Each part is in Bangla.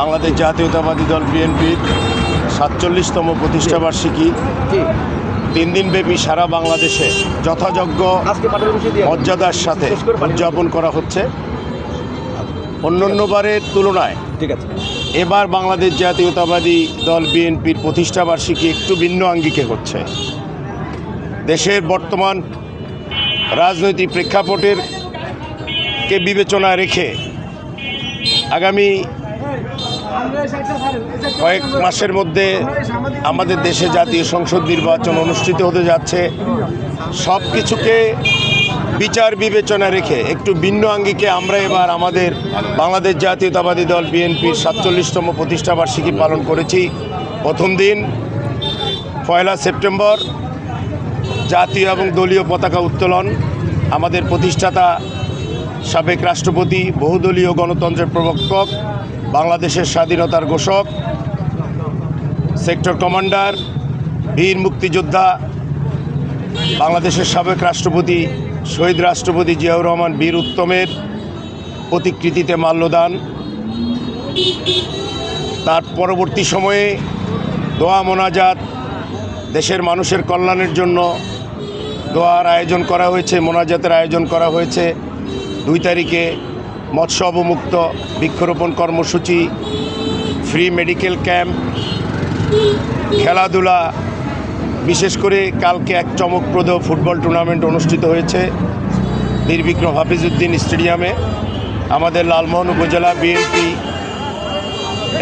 বাংলাদেশ জাতীয়তাবাদী দল বিএনপির সাতচল্লিশতম প্রতিষ্ঠাবার্ষিকী তিন দিনব্যাপী সারা বাংলাদেশে যথাযোগ্য মর্যাদার সাথে। উদযাপন করা হচ্ছে। অন্যান্যবারের তুলনায় ঠিক আছে। এবার বাংলাদেশ জাতীয়তাবাদী দল বিএনপির প্রতিষ্ঠাবার্ষিকী একটু ভিন্ন আঙ্গিকে হচ্ছে। দেশের বর্তমান রাজনৈতিক প্রেক্ষাপটের কে বিবেচনায় রেখে আগামী কয়েক মাসের মধ্যে আমাদের দেশে জাতীয় সংসদ নির্বাচন অনুষ্ঠিত হতে যাচ্ছে। সব কিছুকে বিচার বিবেচনা রেখে একটু ভিন্ন আঙ্গিকে আমরা এবার আমাদের বাংলাদেশ জাতীয়তাবাদী দল বিএনপির সাতচল্লিশতম প্রতিষ্ঠাবার্ষিকী পালন করেছি। প্রথম দিন, পয়লা সেপ্টেম্বর, জাতীয় এবং দলীয় পতাকা উত্তোলন। আমাদের প্রতিষ্ঠাতা সাবেক রাষ্ট্রপতি, বহুদলীয় গণতন্ত্রের প্রবর্তক বাংলাদেশের স্বাধীনতার ঘোষক, সেক্টর কমান্ডার, বীর মুক্তিযোদ্ধা, বাংলাদেশের সাবেক রাষ্ট্রপতি, শহীদ রাষ্ট্রপতি জিয়াউর রহমান বীর উত্তমের প্রতিকৃতিতে মাল্যদান। তার পরবর্তী সময়ে দোয়া মোনাজাত দেশের মানুষের কল্যাণের জন্য দোয়ার আয়োজন করা হয়েছে, মোনাজাতের আয়োজন করা হয়েছে। দুই তারিখে মৎস্য অবমুক্ত বৃক্ষরোপণ কর্মসূচি ফ্রি মেডিকেল ক্যাম্প খেলাধুলা, বিশেষ করে কালকে এক চমকপ্রদ ফুটবল টুর্নামেন্ট অনুষ্ঠিত হয়েছে বীরবিক্রম হাফিজউদ্দিন স্টেডিয়ামে। আমাদের লালমোহন উপজেলা বিএনপি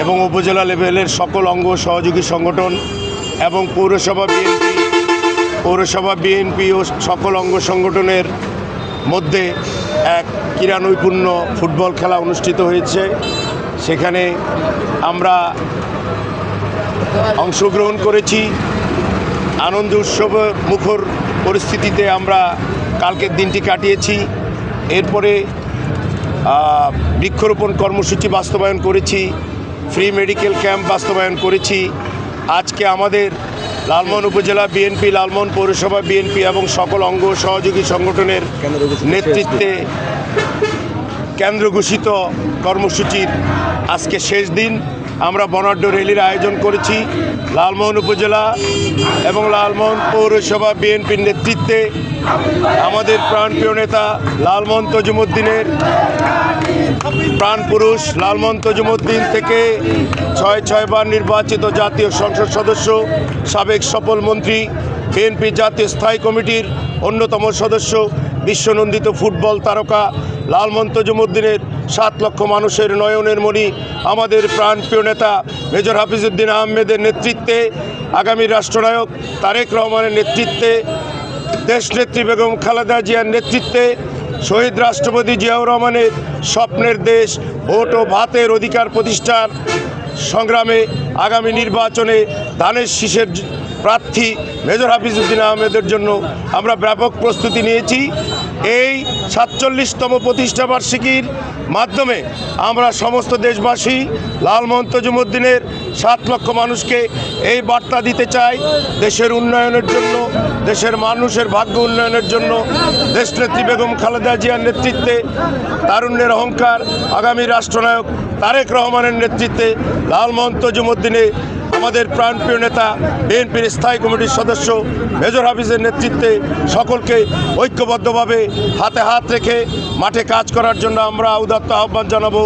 এবং উপজেলা লেভেলের সকল অঙ্গ সহযোগী সংগঠন এবং পৌরসভা বিএনপি পৌরসভা বিএনপি ও সকল অঙ্গ সংগঠনের মধ্যে এক ক্রীড়া নৈপুণ্য ফুটবল খেলা অনুষ্ঠিত হয়েছে। সেখানে আমরা অংশগ্রহণ করেছি। আনন্দ উৎসব মুখর পরিস্থিতিতে আমরা কালকের দিনটি কাটিয়েছি। এরপরে বৃক্ষরোপণ কর্মসূচি বাস্তবায়ন করেছি। ফ্রি মেডিকেল ক্যাম্প বাস্তবায়ন করেছি। আজকে আমাদের লালমোহন উপজেলা বিএনপি লালমোহন পৌরসভা বিএনপি এবং সকল অঙ্গ সহযোগী সংগঠনের নেতৃত্বে কেন্দ্র ঘোষিত কর্মসূচির আজকে শেষ দিন। আমরা বনাঢ্য র্যালির আয়োজন করেছি লালমোহন উপজেলা এবং লালমোহন পৌরসভা বিএনপির নেতৃত্বে আমাদের প্রাণপ্রিয় নেতা লালমোহন তজুমুদ্দিনের প্রাণপুরুষ লালমোহন তজুমুদ্দিন থেকে ছয় ছয়বার নির্বাচিত জাতীয় সংসদ সদস্য, সাবেক সফল মন্ত্রী, বিএনপি জাতীয় স্থায়ী কমিটির অন্যতম সদস্য, বিশ্বনন্দিত ফুটবল তারকা লালমোহন তজুমুদ্দিনের সাত লক্ষ মানুষের নয়নের মণি আমাদের প্রাণপ্রিয় নেতা মেজর হাফিজউদ্দিন আহমেদের নেতৃত্বে আগামী রাষ্ট্রনায়ক তারেক রহমানের নেতৃত্বে, দেশনেত্রী বেগম খালেদা জিয়ার নেতৃত্বে, শহীদ রাষ্ট্রপতি জিয়াউর রহমানের স্বপ্নের দেশ, ভোট ও ভাতের অধিকার প্রতিষ্ঠার সংগ্রামে আগামী নির্বাচনে ধানের শীষের প্রার্থী মেজর হাফিজউদ্দিন আহমেদের জন্য আমরা ব্যাপক প্রস্তুতি নিয়েছি। এই সাতচল্লিশতম প্রতিষ্ঠাবার্ষিকীর মাধ্যমে আমরা সমস্ত দেশবাসী লালমোহন তজুমুদ্দিনের সাত লক্ষ মানুষকে এই বার্তা দিতে চাই। দেশের উন্নয়নের জন্য, দেশের মানুষের ভাগ্য উন্নয়নের জন্য। দেশনেত্রী বেগম খালেদা জিয়ার নেতৃত্বে তারুণ্যের অহংকার আগামী রাষ্ট্রনায়ক তারেক রহমানের নেতৃত্বে লালমোহন তজুমুদ্দিনে আমাদের প্রাণপ্রিয় নেতা, বিএনপির স্থায়ী কমিটির সদস্য, মেজর হাফিজের নেতৃত্বে সকলকে ঐক্যবদ্ধভাবে হাতে হাত রেখে মাঠে কাজ করার জন্য আমরা উদাত্ত আহ্বান জানাব।